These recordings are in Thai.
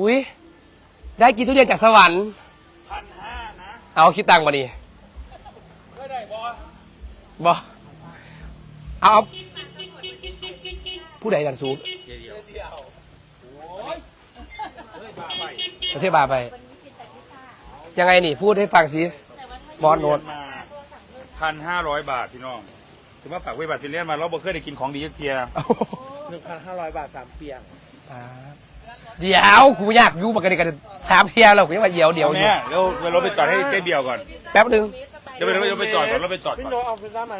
อุ้ยได้กินทุเรียนจากสวรรค์ พันห้านะเอาคิดตังค์มาดิไม่ได้บอบอเอาเอาผู้ใดดันซูปเดียวเดียวโอ้ยเฮ้ยบ้าไปประเทศบาไป ยังไงนี่พูดให้ฟังสิบอสโน้ตมาพันห้าร้อยบาทพี่น้องสมมติฝากเวบาทซิเลียนมาเราบ่เคยได้กินของดีจักเทียหนึ่งพันห้าร้อยบาทสามเปียง เดี๋ยวกูอยากอยูปกติกันถามเพียเรากูยังว่าเดี๋ยวเดี๋ยวอยู่เนี่ยเราเราไปจอดให้เจ๊เบียวก่อนแป๊บนึงเดี๋ยวไปเราไปจอดก่อนเราไปจอดพี่ก่อน โนเอาไปได้ไหม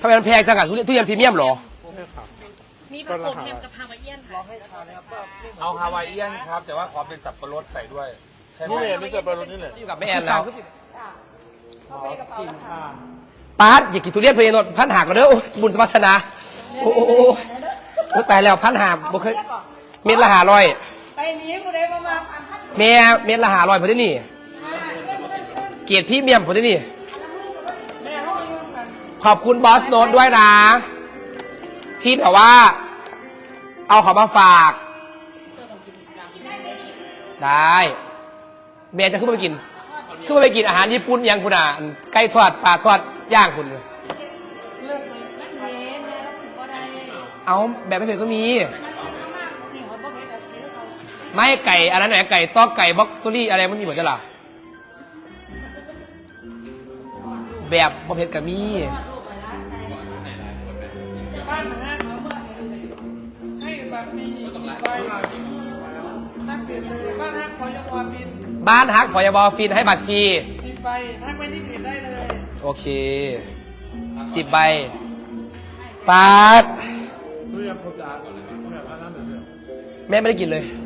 ทำไมมันแพงจังอะทุเรียนทุเรียนพรีเมียมเหรอ ไม่ครับ มีผักโขมแฮมกับฮาวายเอียนค่ะ เอาฮาวายเอียนครับ แต่ว่าขอเป็นสับปะรดใส่ด้วยใช่ไหมนี่เลยไม่ใช่บอลลูนนี่เลยอยู่กับแม่แอนแล้วขอชิมค่ะปาร์ตอยากกินทุเรียนเพลนพันหักกันเด้อโอ้ยบุญสมัชนาโอ้โหโอ้โหโอ้ตายแล้วพันหักบ่เคย เม็ดละหาร้อยไปนี้กูได้ประมาณพันพันแม่เม็ดละหาร้อยพอดีนี่ เกียรติพรี่เมียมพอดีนี่ แม่เขาอายุกันขอบคุณบอสโน้ตด้วยนะ ที่แบบว่า เอาของมาฝาก ได้ แม่จะขึ้นมาไปกิน ขึ้นมาไปกินอาหารญี่ปุ่นยังคุณอะไก่ทอดปลาทอดย่างคุณ เลือกเลยนั่นเองแม่ถึงก็ได้เอาแบบไม่เผ็ดก็มี มันมากนี่ ไม่ไก่อันนั้นไหนไก่ตอกไก่บ็อกซูรี่อะไรมันมีหมดจ้ะล่ะแบบบ่เผ็ดก็มีบ้านห้าเขาเมื่อให้แบบมีไปนั่งเปลี่ยนเลยบ้านห้าพอยความบินบ้านฮักพอยาบอฟินให้บัตรฟรีสิบใบทักไปที่เพจได้เลยโอเคสิบใบปาดทุเรียนครบร้านก่อนเลยไหมไม่แบบพันห้าแบบเดียวแม่ไม่ได้กินเลยกิน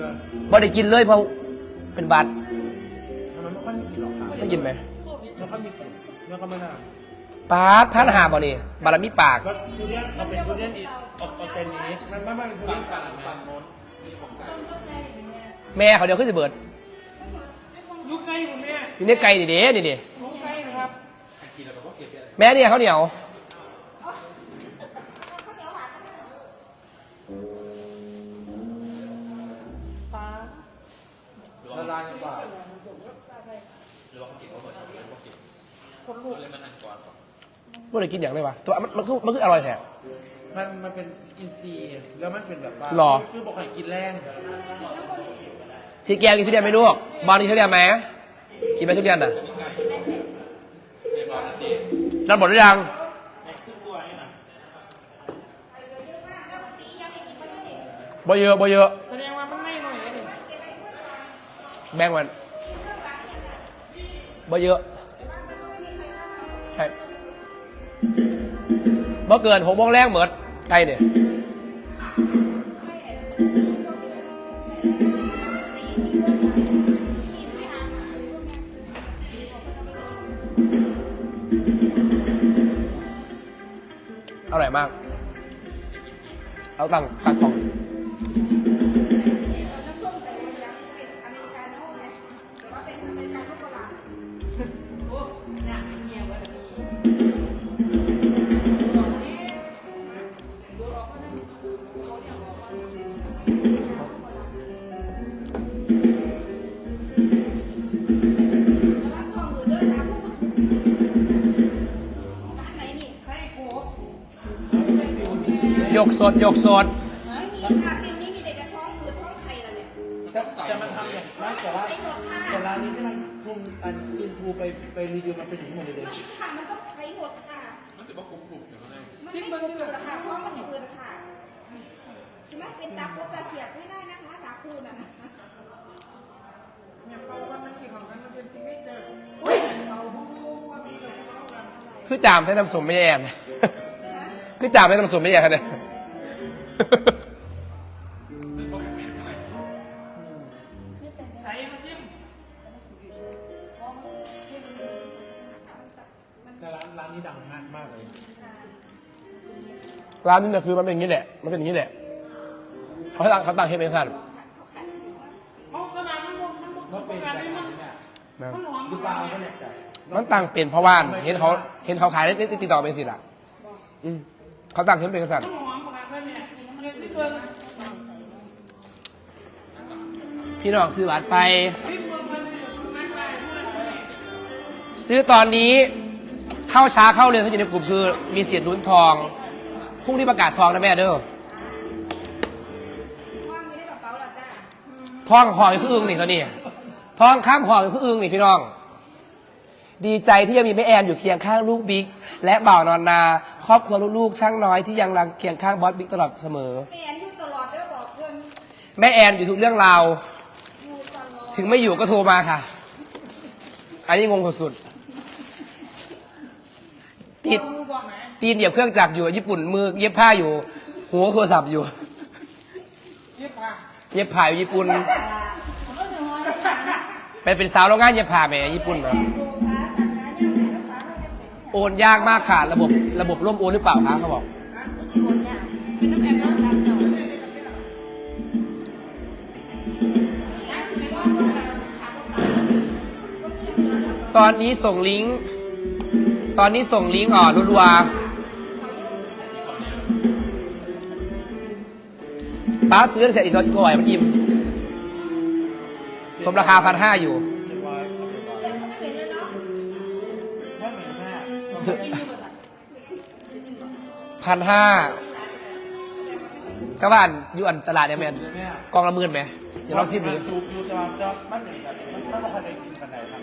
เลยบ่ได้กินเลยเพราะเป็นบัตรทำไมไม่ค่อยมีกลิ่นหรอกครับได้กินไหมไม่ค่อยมีกลิ่นแล้วก็ไม่น่าปาดพันหาบ่นี่บารมีปากก็ทุเรียนเขาเป็นทุเรียนอีกออกออกเป็นนี้ไม่ไม่ไม่ทุเรียนฝั่งฝั่งโน้นแม่เขาเดียวขึ้นจะเบิดยุคใกล้คุณแม่อยู่ในไก่นี่เด้นี่เด้ยุคใกล้นะครับ แม่เนี่ยเขาวเหนียว ป้า ละลายในปาก คนลูก บ่ได้กินอย่างไรวะตัวมันมันคือมันคืออร่อยแท้ มันมันเป็นอินทรีย์แล้วมันเป็นแบบว่าหรอ คือบอกให้กินแรงสีแกวกินทุเรียนไหมลูกบอลกินทุเรียนไหมกินไหมทุเรียนน่ะรับหมดหรือยังบ่เยอะบ่เยอะ แสดงว่ามันไม่หน่อยเลยแบ่งมันบ่เยอะ บ่เกินหกโมงแรกเหมือนใกลเนี่ยอร่อยมาก เอาตังตังของ ยกสดยกสดแต่มันทำอย่างนั้นแต่ว่าแต่ร้านนี้ที่มันคุมอันอินทูไปไปรีวิวมันเป็นอย่างนี้หมดเลยค่ะมันต้องใช้หมดค่ะ มันจะบอกกลุ่มกลุ่มอย่างไรมันไม่กลุ่มหรอกค่ะเพราะมันอยู่เกินค่ะ ใช่ไหมเป็นตาโคตาเขียดไม่ได้นะคะสาคูน่ะเนี่ยเพราะว่ามันกี่ของมันมันเป็นซิงเกิลเจอร์คือจามให้น้ำสมไม่แย่นคือจามให้น้ำสมไม่แย่นเนี่ยใช้มาซิมแต่ร้านร้านนี้ดังมากมากเลย ร้านนี้เนี่ยคือมันเป็นอย่างนี้แหละ มันเป็นอย่างนี้แหละ เขาตั้งเขาตั้งให้เป็นสั้นเพราะกระดาษมันหมดมันหมดเพราะเป็นกระแบดาษบมันนี้เนี่ยนะมันหอมดูเปล่าก็เนี่ยมันตั้งเป็นเพราะว่าเห็นเขาเห็นเขาขายในติดต่อเป็นสิล่ะอืมเขาตั้งให้เป็นสั้นพี่น้องซื้อบัตรไป ซื้อตอนนี้เข้าช้าเข้าเร็วถ้าอยู่ในกลุ่มคือมีเสียดลุ้นทองพรุ่งนี้ประกาศทองนะแม่เด้อ ทองห่ออยู่คืออึงนี่ตอนนี้ทองข้ามห่ออยู่คืออึงนี่พี่น้อง ดีใจที่ยังมีแม่แอนอยู่เคียงข้างลูกบิ๊กและบ่าวนอนนา ครอบครัวลูกๆช่างน้อยที่ยังรังเคียงข้างบอสบิ๊กตลอดเสมอเปลี่ยนอยู่ตลอดเด้อบอกเพื่อนแม่แอนอยู่ทุกเรื่องราวอยู่ตลอดถึงไม่อยู่ก็โทรมาค่ะ อันนี้งงสุดๆติดตีนเหยียบเครื่องจักรอยู่ญี่ปุ่นมือเย็บผ้าอยู่หัวโทรศัพท์อยู่ยี่ เย็บผ้าอยู่ญี่ปุ่น เป็นเป็นสาวโรงงานเย็บผ้าแหมญี่ปุ่นนะโอนยากมากค่ะ ระบบระบบร่มโอนหรือเปล่าคะเขาบอก ตอนนี้ส่งลิงก์ ตอนนี้ส่งลิงก์อ่อนรัวๆ ป้าซื้อเสร็จอีกร้อยอีกร้อยมันอิ่มสมราคาพันห้าอยู่เรียบร้อยครับเรียบร้อยไม่เหมือนแม่พันห้าก็บ้านอยู่อันตลาดเนี่ยแมนแม่กองละหมื่นไหมเดี๋ยวลองซิมดู ซูปยูจะมาจะมันเหมือนแบบมันไม่ค่อยได้กินกันไหนครับ